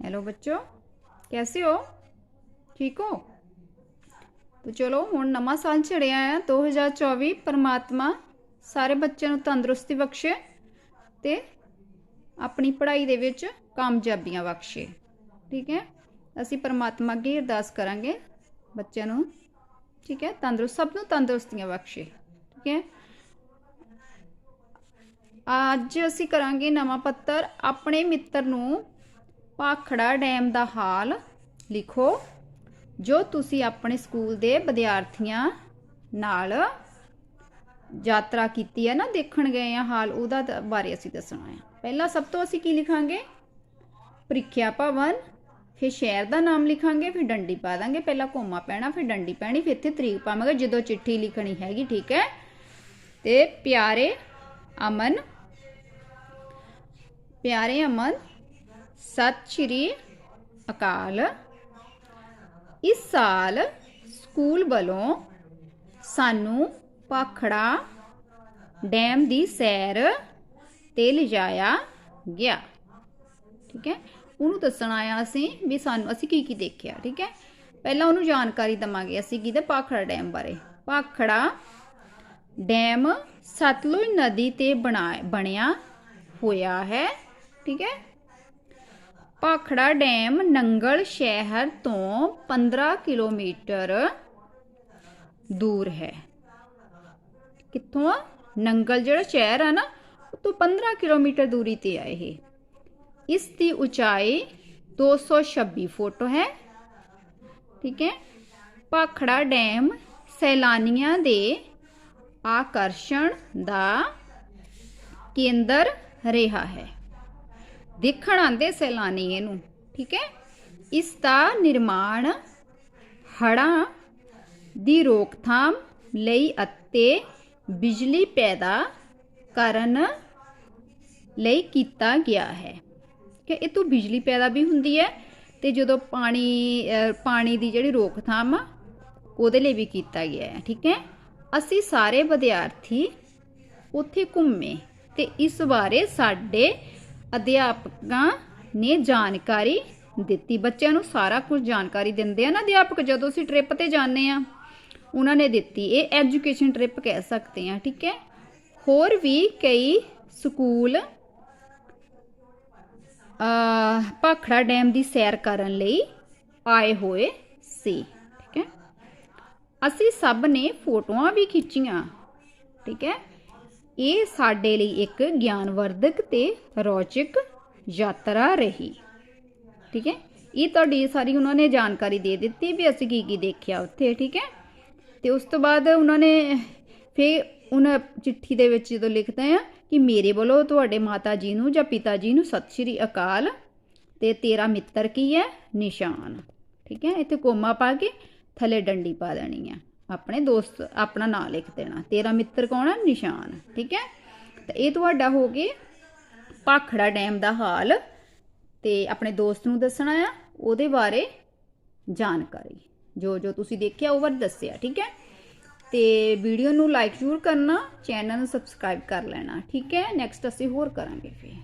Hello बच्चों कैसे हो ठीक हो तो ਚਲੋ ਹੁਣ ਨਵਾਂ ਸਾਲ ਚੜਿਆ ਆ 2024 ਪਰਮਾਤਮਾ ਸਾਰੇ ਬੱਚਿਆਂ ਨੂੰ ਤੰਦਰੁਸਤੀ ਬਖਸ਼ੇ ਤੇ ਆਪਣੀ ਪੜ੍ਹਾਈ ਦੇ ਵਿੱਚ ਕਾਮਯਾਬੀਆਂ ਬਖਸ਼ੇ ਠੀਕ ਹੈ ਅਸੀਂ ਪਰਮਾਤਮਾ ਅੱਗੇ ਅਰਦਾਸ ਕਰਾਂਗੇ ਬੱਚਿਆਂ ਨੂੰ ਠੀਕ ਹੈ ਤੰਦਰੁਸਤ ਸਭ ਨੂੰ ਤੰਦਰੁਸਤੀਆਂ ਬਖਸ਼ੇ ਠੀਕ ਹੈ ਅੱਜ ਅਸੀਂ ਕਰਾਂਗੇ ਨਵਾਂ ਪੱਤਰ ਆਪਣੇ ਮਿੱਤਰ ਨੂੰ ਭਾਖੜਾ ਡੈਮ ਦਾ ਹਾਲ ਲਿਖੋ, ਜੋ ਤੁਸੀਂ ਆਪਣੇ ਸਕੂਲ ਦੇ ਵਿਦਿਆਰਥੀਆਂ ਨਾਲ ਯਾਤਰਾ ਕੀਤੀ ਹੈ ਨਾ, ਦੇਖਣ ਗਏ ਆ ਹਾਲ, ਉਹਦਾ ਬਾਰੇ ਅਸੀਂ ਦੱਸਣਾ ਹੈ। ਪਹਿਲਾਂ ਸਭ ਤੋਂ ਅਸੀਂ ਕੀ ਲਿਖਾਂਗੇ? ਪ੍ਰੀਖਿਆ ਭਵਨ, ਫਿਰ ਸ਼ਹਿਰ ਦਾ ਨਾਮ ਲਿਖਾਂਗੇ, ਫਿਰ ਡੰਡੀ ਪਾ ਦਾਂਗੇ, ਪਹਿਲਾਂ ਕੋਮਾ ਪੈਣਾ, ਫਿਰ ਡੰਡੀ ਪੈਣੀ, ਫਿਰ ਇੱਥੇ ਤਰੀਕ ਪਾਵਾਂਗੇ, ਜਦੋਂ ਚਿੱਠੀ ਲਿਖਣੀ ਹੈਗੀ, ਠੀਕ ਹੈ? ਤੇ ਪਿਆਰੇ ਅਮਨ ਪਿਆਰੇ ਅਮਨ ਸਤਿ ਸ਼੍ਰੀ ਅਕਾਲ। ਇਸ ਸਾਲ ਸਕੂਲ ਵੱਲੋਂ ਸਾਨੂੰ ਭਾਖੜਾ ਡੈਮ ਦੀ ਸੈਰ ਤੇ ਲਿਜਾਇਆ ਗਿਆ। ਠੀਕ ਹੈ? ਉਹਨੂੰ ਦੱਸਣ ਆਇਆ ਅਸੀਂ ਵੀ ਸਾਨੂੰ ਅਸੀਂ ਕੀ ਕੀ ਦੇਖਿਆ, ਠੀਕ ਹੈ? ਪਹਿਲਾਂ ਉਹਨੂੰ ਜਾਣਕਾਰੀ ਦਵਾਂਗੇ ਅਸੀਂ ਕਿਹਦੇ ਭਾਖੜਾ ਡੈਮ ਬਾਰੇ। ਭਾਖੜਾ ਡੈਮ ਸਤਲੁਜ ਨਦੀ ਤੇ ਬਣਾ ਬਣਿਆ ਹੋਇਆ ਹੈ, ਠੀਕ ਹੈ? ਭਾਖੜਾ ਡੈਮ ਨੰਗਲ ਸ਼ਹਿਰ ਤੋਂ 15 ਕਿਲੋਮੀਟਰ ਦੂਰ ਹੈ। ਕਿੱਥੋਂ? ਨੰਗਲ ਜਿਹੜਾ ਸ਼ਹਿਰ ਆ ਨਾ, ਉਹ ਤੋਂ 15 ਕਿਲੋਮੀਟਰ ਦੂਰੀ ਤੇ ਆ ਇਹ। ਇਸ ਦੀ ਉਚਾਈ 226 ਫੁੱਟ ਹੈ। ਠੀਕ ਹੈ? ਭਾਖੜਾ ਡੈਮ ਸੈਲਾਨੀਆਂ ਦੇ ਆਕਰਸ਼ਣ ਦਾ ਕੇਂਦਰ ਰਿਹਾ ਹੈ। ਦੇਖਣ ਆਉਂਦੇ ਸੈਲਾਨੀ ਇਹਨੂੰ, ਠੀਕ ਹੈ? ਇਸ ਦਾ ਨਿਰਮਾਣ ਹੜ੍ਹਾਂ ਦੀ ਰੋਕਥਾਮ ਲਈ ਅਤੇ ਬਿਜਲੀ ਪੈਦਾ ਕਰਨ ਲਈ ਕੀਤਾ ਗਿਆ ਹੈ। ਕਿ ਇਹ ਤੋਂ ਬਿਜਲੀ ਪੈਦਾ ਵੀ ਹੁੰਦੀ ਹੈ ਤੇ ਜਦੋਂ ਪਾਣੀ ਪਾਣੀ ਦੀ ਜਿਹੜੀ ਰੋਕਥਾਮ ਆ, ਉਹਦੇ ਲਈ ਵੀ ਕੀਤਾ ਗਿਆ ਹੈ, ਠੀਕ ਹੈ? ਅਸੀਂ ਸਾਰੇ ਵਿਦਿਆਰਥੀ ਉੱਥੇ ਘੁੰਮੇ ਤੇ ਇਸ ਬਾਰੇ ਸਾਡੇ ਅਧਿਆਪਕਾਂ ਨੇ ਜਾਣਕਾਰੀ ਦਿੱਤੀ। ਬੱਚਿਆਂ ਨੂੰ ਸਾਰਾ ਕੁਝ ਜਾਣਕਾਰੀ ਦਿੰਦੇ ਆ ਨਾ ਅਧਿਆਪਕ, ਜਦੋਂ ਅਸੀਂ ਟ੍ਰਿਪ ਤੇ ਜਾਂਦੇ ਆ, ਉਹਨਾਂ ਨੇ ਦਿੱਤੀ, ਇਹ ਐਜੂਕੇਸ਼ਨ ਟ੍ਰਿਪ ਕਹਿ ਸਕਦੇ ਆ, ਠੀਕ ਹੈ? ਹੋਰ ਵੀ ਕਈ ਸਕੂਲ ਭਾਖੜਾ ਡੈਮ ਦੀ ਸੈਰ ਕਰਨ ਲਈ ਆਏ ਹੋਏ ਸੀ, ਠੀਕ ਹੈ? ਅਸੀਂ ਸਭ ਨੇ ਫੋਟੋਆਂ ਵੀ ਖਿੱਚੀਆਂ, ਠੀਕ ਹੈ? ਇਹ ਸਾਡੇ ਲਈ ਇੱਕ ਗਿਆਨਵਰਧਕ ਤੇ ਰੌਚਕ ਯਾਤਰਾ ਰਹੀ। ਠੀਕ ਹੈ? ਇਹ ਤੁਹਾਡੀ ਸਾਰੀ ਉਹਨਾਂ ਨੇ ਜਾਣਕਾਰੀ ਦੇ ਦਿੱਤੀ ਵੀ ਅਸੀਂ ਕੀ ਕੀ ਦੇਖਿਆ ਉੱਥੇ, ਠੀਕ ਹੈ? ਤੇ ਉਸ ਤੋਂ ਬਾਅਦ ਉਹਨਾਂ ਨੇ ਫਿਰ ਉਹਨਾਂ ਚਿੱਠੀ ਦੇ ਵਿੱਚ ਜਦੋਂ ਲਿਖਦੇ ਆ ਕਿ ਮੇਰੇ ਵੱਲੋਂ ਤੁਹਾਡੇ ਮਾਤਾ ਜੀ ਨੂੰ ਜਾਂ ਪਿਤਾ ਜੀ ਨੂੰ ਸਤਿ ਸ਼੍ਰੀ ਅਕਾਲ ਤੇ ਤੇਰਾ ਮਿੱਤਰ ਕੀ ਹੈ? ਨਿਸ਼ਾਨ। ਠੀਕ ਹੈ? ਇੱਥੇ ਕੋਮਾ ਪਾ ਕੇ ਥੱਲੇ ਡੰਡੀ ਪਾ ਦੇਣੀ ਹੈ ਆਪਣੇ ਦੋਸਤ, ਆਪਣਾ ਨਾਮ ਲਿਖ ਦੇਣਾ ਤੇਰਾ ਮਿੱਤਰ ਕੌਣ ਹੈ ਨਿਸ਼ਾਨ, ਠੀਕ ਹੈ? ਤਾਂ ਇਹ ਤੁਹਾਡਾ ਹੋ ਗਏ ਭਾਖੜਾ ਡੈਮ ਦਾ ਹਾਲ। ਤੇ ਆਪਣੇ ਦੋਸਤ ਨੂੰ ਦੱਸਣਾ ਆ, ਉਹਦੇ ਬਾਰੇ ਜਾਣਕਾਰੀ। ਜੋ ਜੋ ਤੁਸੀਂ ਦੇਖਿਆ, ਉਹ ਬਾਰੇ ਦੱਸਿਆ, ਠੀਕ ਹੈ? ਤੇ ਵੀਡੀਓ ਨੂੰ ਲਾਈਕ ਜ਼ਰੂਰ ਕਰਨਾ, ਚੈਨਲ ਨੂੰ ਸਬਸਕ੍ਰਾਈਬ ਕਰ ਲੈਣਾ, ਠੀਕ ਹੈ? ਨੈਕਸਟ ਅਸੀਂ ਹੋਰ ਕਰਾਂਗੇ ਫਿਰ।